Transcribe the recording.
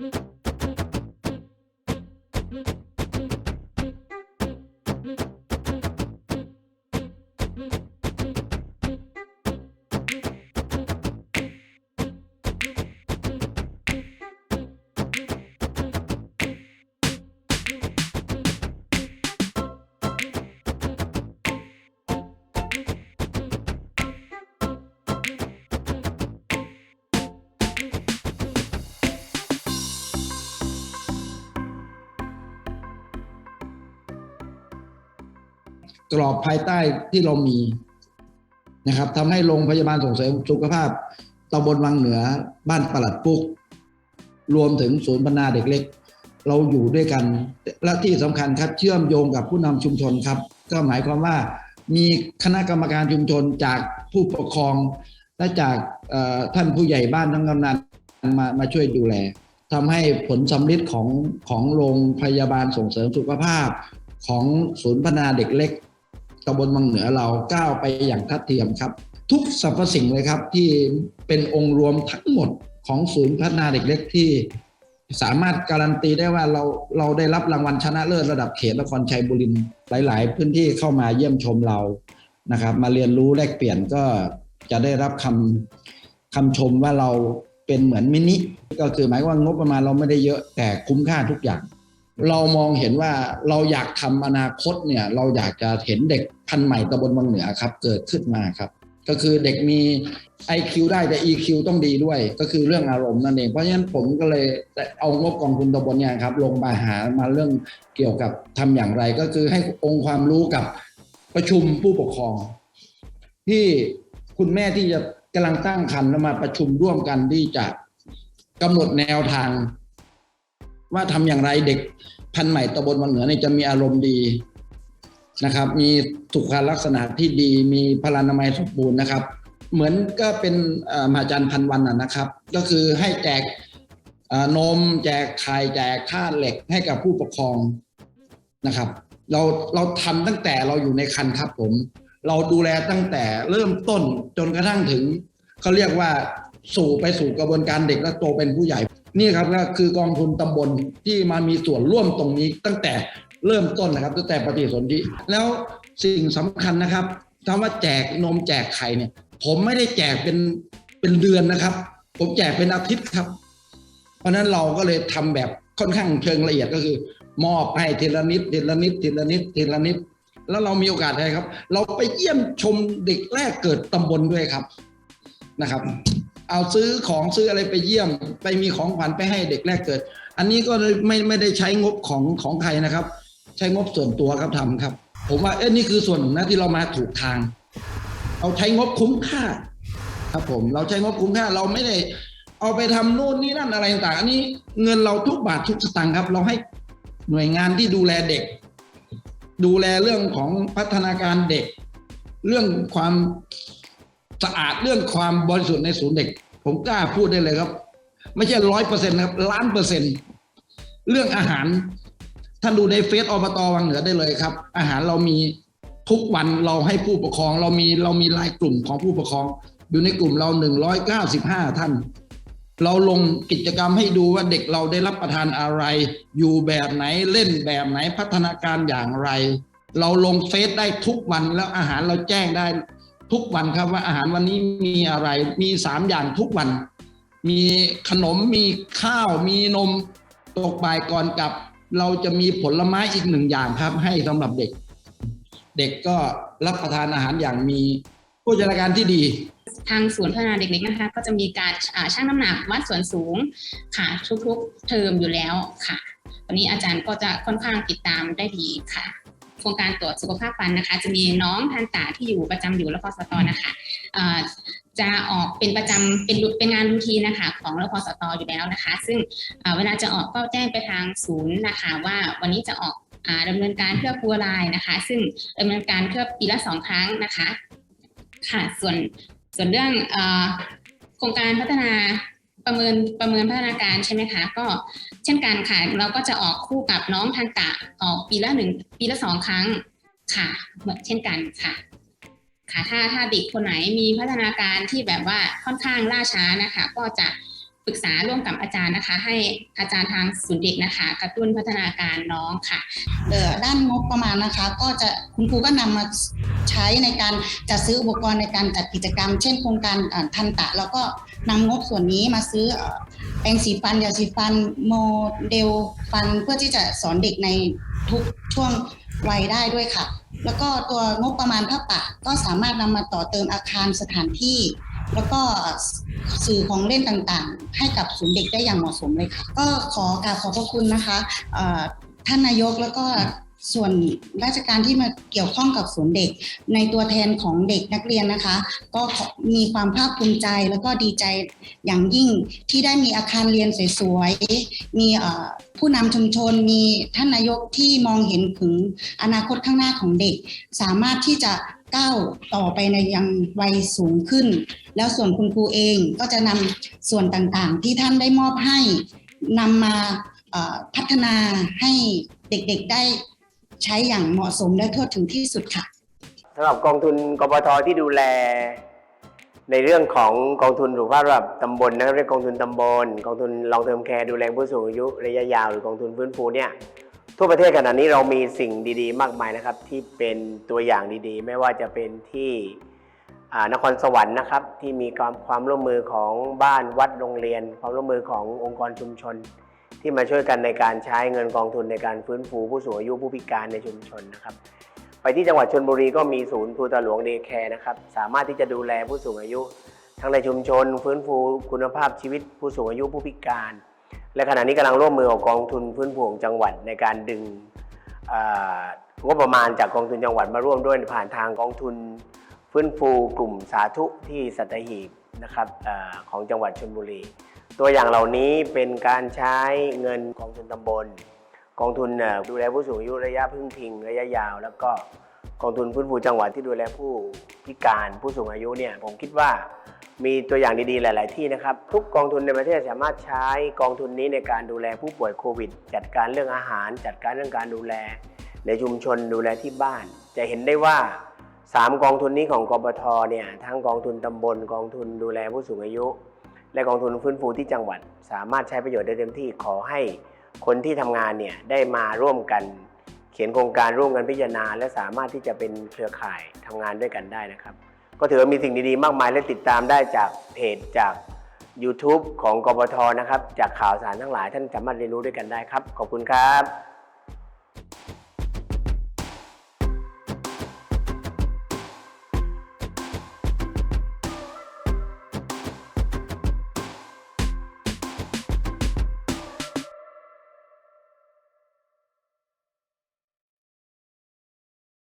Thank you. กรอบภายใต้ที่เรามีนะครับทำให้โรงพยาบาลส่งเสริมสุขภาพตำบลวังเหนือบ้านปลัดปุก รวมถึงศูนย์บรรณาเด็กเล็ก เราอยู่ด้วยกัน และที่สำคัญครับเชื่อมโยงกับผู้นำชุมชนครับ ก็หมายความว่ามีคณะกรรมการชุมชนจากผู้ปกครอง และจากท่านผู้ใหญ่บ้านทั้งกำนันมามาช่วยดูแลทำให้ผลสำลิดของของโรงพยาบาลส่งเสริมสุขภาพของศูนย์พัฒนาเด็กเล็ก ตำบลวังเหนือเราก้าวไปอย่างทัดเทียมครับ ทุกสรรพสิ่งเลยครับที่เป็นองค์รวมทั้งหมดของศูนย์พัฒนาเด็กเล็กที่สามารถการันตีได้ว่าเราเราได้รับรางวัลชนะเลิศระดับเขตนครชัยบุรีหลาย ๆ พื้นที่เข้ามาเยี่ยมชมเรานะครับ มาเรียนรู้แลกเปลี่ยนก็จะได้รับคำคำชมว่าเราเป็นเหมือนมินิก็คือหมายว่างบประมาณเราไม่ได้เยอะแต่คุ้มค่าทุกอย่าง เรามองเห็นว่าเราอยากทำอนาคตเนี่ยเราอยากจะเห็นเด็กพันใหม่ตำบลวังเหนือครับเกิดขึ้นมาครับ ก็คือเด็กมี IQ ได้แต่ EQ ต้องดีด้วย ก็คือเรื่องอารมณ์นั่นเอง เพราะฉะนั้นผมก็เลยเอางบกองทุนตำบลเนี่ยครับลงมาหามาเรื่องเกี่ยวกับทำอย่างไร ก็คือให้องค์ความรู้กับประชุมผู้ปกครอง ที่คุณแม่ที่จะกำลังตั้งครรภ์แล้วมาประชุมร่วมกันที่จะกำหนดแนวทาง ว่าทำอย่างไรเด็กพันธุ์ใหม่ตำบลวังเหนือเนี่ยจะมีอารมณ์ดีนะครับ มีสุขลักษณะที่ดี มีพลานามัยสมบูรณ์นะครับ เหมือนก็เป็นมหาจารย์พันวันนะครับ ก็คือให้แจกนมแจกไข่แจกธาตุเหล็กให้กับผู้ปกครองนะครับ เราเราทำตั้งแต่เราอยู่ในคันครับผม เราดูแลตั้งแต่เริ่มต้นจนกระทั่งถึงเขาเรียกว่าสู่ไปสู่กระบวนการเด็กและโตเป็นผู้ใหญ่ นี่ครับก็คือกองทุนตำบลที่มามีส่วนร่วมตรงนี้ ตั้งแต่เริ่มต้นนะครับตั้งแต่ปฏิสนธิแล้วสิ่งสำคัญนะครับคำว่าแจกนมแจกไข่เนี่ย ผมไม่ได้แจกเป็นเป็นเดือนนะครับ ผมแจกเป็นอาทิตย์ครับ เพราะนั้นเราก็เลยทำแบบค่อนข้างเชิงละเอียดก็คือ มอบให้ทีละนิดทีละนิดทีละนิดทีละนิด แล้วเรามีโอกาสอะไรครับ เราไปเยี่ยมชมเด็กแรกเกิดตำบลด้วยครับนะครับ เอาซื้อของซื้ออะไรไปเยี่ยม ไปมีของขวัญไปให้เด็กแรกเกิด อันนี้ก็ไม่ไม่ได้ใช้งบของของใครนะครับ ใช้งบส่วนตัวครับทำครับ ผมว่าเอ้นี่คือส่วนหนึ่งนะที่เรามาถูกทาง เราใช้งบคุ้มค่า ครับผมเราใช้งบคุ้มค่าเราไม่ได้เอาไปทำนู่นนี่นั่นอะไรต่างอันนี้เงินเราทุกบาททุกสตางค์ครับ เราให้หน่วยงานที่ดูแลเด็ก ดูแลเรื่องของพัฒนาการเด็ก เรื่องความ สะอาดเรื่องความบริสุทธิ์ในศูนย์เด็ก ผมกล้าพูดได้เลยครับ ไม่ใช่ร้อยเปอร์เซ็นต์ครับล้านเปอร์เซ็นต์เรื่องอาหาร ท่านดูในเฟซอบตวังเหนือได้เลยครับ อาหารเรามีทุกวันเราให้ผู้ปกครอง เรามีเรามีรายกลุ่มของผู้ปกครอง อยู่ในกลุ่มเราหนึ่งร้อยเก้าสิบห้าท่าน เราลงกิจกรรมให้ดูว่าเด็กเราได้รับประทานอะไร อยู่แบบไหนเล่นแบบไหนพัฒนาการอย่างไร เราลงเฟซได้ทุกวันแล้วอาหารเราแจ้งได้ ทุกวันครับว่าอาหารวันนี้มีอะไร มีสามอย่างทุกวัน มีขนมมีข้าว มีนมตกบ่ายก่อนกลับ เราจะมีผลไม้อีกหนึ่งอย่างครับ ให้สำหรับเด็ก เด็กก็รับประทานอาหารอย่างมีโภชนาการที่ดีทางศูนย์พัฒนาเด็กเล็กนะคะ ก็จะมีการอ่าชั่งน้ำหนักวัดส่วนสูงค่ะ ทุกๆเทอมอยู่แล้วค่ะ วันนี้อาจารย์ก็จะค่อนข้างติดตามได้ดีค่ะ โครงการตรวจสุขภาพฟันนะคะ จะมีน้องทันตาที่อยู่ประจำอยู่รพสตนะคะจะออกเป็นประจำเป็นเป็นงานรูทีนะคะ ของรพสตอยู่แล้วนะคะ ซึ่งเวลาจะออกก็แจ้งไปทางศูนย์นะคะว่าวันนี้จะออกอ่าดำเนินการเพื่อครัวลายนะคะ ซึ่งดำเนินการเพื่อปีละสองครั้งนะคะค่ะส่วนส่วนเรื่องอโครงการพัฒนา ประเมินประเมินพัฒนาการใช่ไหมคะ ก็เช่นกันค่ะ เราก็จะออกคู่กับน้องทันตะออกปีละหนึ่งปีละสองครั้งค่ะ เหมือนเช่นกันค่ะ ค่ะถ้าถ้าเด็กคนไหนมีพัฒนาการที่แบบว่าค่อนข้างล่าช้านะคะ ก็จะ ปรึกษาร่วมกับอาจารย์นะคะ ให้อาจารย์ทางศูนย์เด็กนะคะ กระตุ้นพัฒนาการน้องค่ะเอ่อด้านงบประมาณนะคะ ก็จะคุณครูก็นำมาใช้ในการจัดซื้ออุปกรณ์ในการจัดกิจกรรม เช่นโครงการทันตะ แล้วก็นำงบส่วนนี้มาซื้อเอ่อแปรงสีฟันยาสีฟันโมเดลฟันเพื่อที่จะสอนเด็กในทุกช่วงวัยได้ด้วยค่ะ แล้วก็ตัวงบประมาณผ้าปะก็สามารถนำมาต่อเติมอาคารสถานที่ แล้วก็สื่อของเล่นต่างๆ ให้กับศูนย์เด็กได้อย่างเหมาะสมเลยค่ะ ก็ขอกราบขอบพระคุณนะคะท่านนายกแล้วก็ ส่วนราชการที่มาเกี่ยวข้องกับศูนย์เด็ก ในตัวแทนของเด็กนักเรียนนะคะ ก็มีความภาคภูมิใจแล้วก็ดีใจอย่างยิ่งที่ได้มีอาคารเรียนสวยๆมีผู้นำชุมชน มีท่านนายกที่มองเห็นถึงอนาคตข้างหน้าของเด็ก สามารถที่จะก้าวต่อไปในยังวัยสูงขึ้น แล้วส่วนคุณครูเองก็จะนำส่วนต่างๆ ที่ท่านได้มอบให้นำมาพัฒนาให้เด็กๆได้ ใช้อย่างเหมาะสมและทั่วถึงที่สุดค่ะสำหรับกองทุนกปทที่ดูแล ในเรื่องของกองทุนสุขภาพระดับตำบลนะครับเรียกกองทุนตำบลกองทุนลองเทอมแคร์ดูแลผู้สูงอายุระยะยาวหรือกองทุนฟื้นฟูเนี่ยทั่วประเทศขณะนี้เรามีสิ่งดีๆ มากมายนะครับ ที่เป็นตัวอย่างดีๆ ไม่ว่าจะเป็นที่นครสวรรค์นะครับที่มีความความร่วมมือของบ้านวัดโรงเรียน ความร่วมมือขององค์กรชุมชน ที่มาช่วยกันในการใช้เงินกองทุนในการฟื้นฟูผู้สูงอายุผู้พิการในชุมชนนะครับ ไปที่จังหวัดชนบุรีก็มีศูนย์ภูตาหลวงเดย์แคร์นะครับ สามารถที่จะดูแลผู้สูงอายุ ทั้งในชุมชน ฟื้นฟูคุณภาพชีวิต ผู้สูงอายุผู้พิการ และขณะนี้กำลังร่วมมือกับกองทุนฟื้นฟูของจังหวัดในการดึงงบประมาณจากกองทุนจังหวัดมาร่วมด้วยผ่านทางกองทุน ฟื้นฟูกลุ่มสาธุที่สัตหีบนะครับออของจังหวัดชลบุรี ตัวอย่างเหล่านี้เป็นการใช้เงินกองทุนตำบล กองทุนดูแลผู้สูงอายุระยะพึ่งพิงระยะยาว แล้วก็กองทุนฟื้นฟูจังหวัดที่ดูแลผู้พิการผู้สูงอายุเนี่ยผมคิดว่ามีตัวอย่างดีๆ หลาย ๆ ที่นะครับ ทุกกองทุนในประเทศสามารถใช้กองทุนนี้ในการดูแลผู้ป่วยโควิด จัดการเรื่องอาหาร จัดการเรื่องการดูแล ในชุมชนดูแลที่บ้าน จะเห็นได้ว่า 3 กองทุนนี้ของกบทเนี่ยทั้งกองทุนตำบล กองทุนดูแลผู้สูงอายุ และกองทุนฟื้นฟูที่จังหวัด สามารถใช้ประโยชน์ได้เต็มที่ขอให้คนที่ทำงานเนี่ยได้มาร่วมกัน เขียนโครงการร่วมกันพิจารณา และสามารถที่จะเป็นเครือข่ายทำงานด้วยกันได้นะครับ ก็ถือว่ามีสิ่งดีๆมากมายและติดตามได้จากเพจจาก YouTube ของกบทนะครับ จากข่าวสารทั้งหลายท่านสามารถเรียนรู้ด้วยกันได้ครับ ขอบคุณครับ